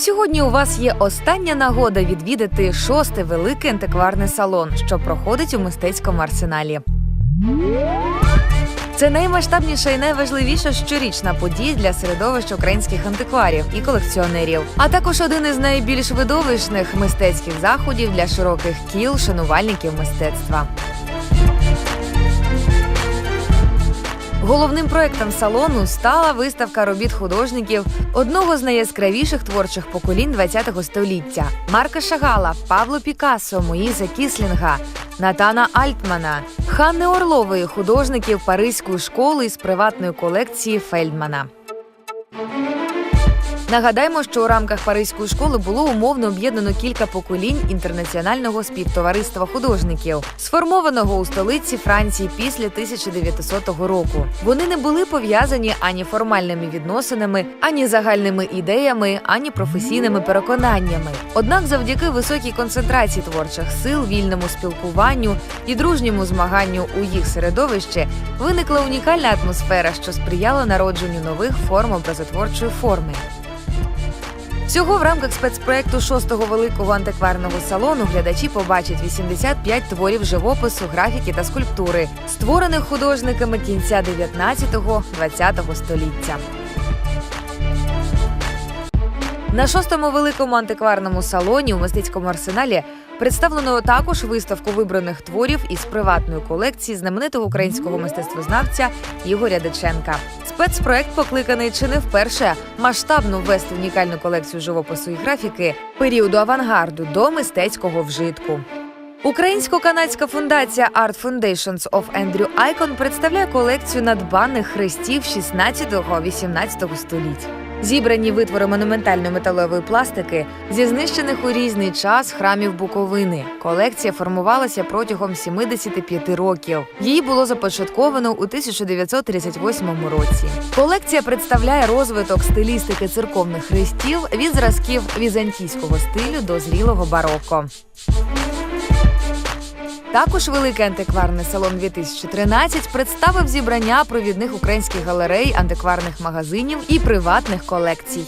Сьогодні у вас є остання нагода відвідати шостий великий антикварний салон, що проходить у мистецькому арсеналі. Це наймасштабніша і найважливіша щорічна подія для середовища українських антикварів і колекціонерів, а також один із найбільш видовищних мистецьких заходів для широких кіл шанувальників мистецтва. Головним проектом салону стала виставка робіт художників одного з найяскравіших творчих поколінь ХХ століття Марка Шагала, Павло Пікассо, Моїза Кіслінга, Натана Альтмана, Ханни Орлової, художників Паризької школи із приватної колекції Фельдмана. Нагадаємо, що у рамках Паризької школи було умовно об'єднано кілька поколінь інтернаціонального співтовариства художників, сформованого у столиці Франції після 1900 року. Вони не були пов'язані ані формальними відносинами, ані загальними ідеями, ані професійними переконаннями. Однак, завдяки високій концентрації творчих сил, вільному спілкуванню і дружньому змаганню у їх середовищі виникла унікальна атмосфера, що сприяла народженню нових форм образотворчої форми. Всього в рамках спецпроекту шостого великого антикварного салону глядачі побачать 85 творів живопису, графіки та скульптури, створених художниками кінця 19-20 століття. На шостому великому антикварному салоні у мистецькому арсеналі представлено також виставку вибраних творів із приватної колекції знаменитого українського мистецтвознавця Ігоря Диченка. Спецпроект покликаний чи не вперше масштабно ввести унікальну колекцію живопису і графіки періоду авангарду до мистецького вжитку. Українсько-канадська фундація Art Foundations of Andrew Icon представляє колекцію надбаних хрестів 16-18 століть. Зібрані витвори монументальної металевої пластики зі знищених у різний час храмів Буковини. Колекція формувалася протягом 75 років. Її було започатковано у 1938 році. Колекція представляє розвиток стилістики церковних хрестів від зразків візантійського стилю до зрілого бароко. Також великий антикварний салон 2013 представив зібрання провідних українських галерей, антикварних магазинів і приватних колекцій.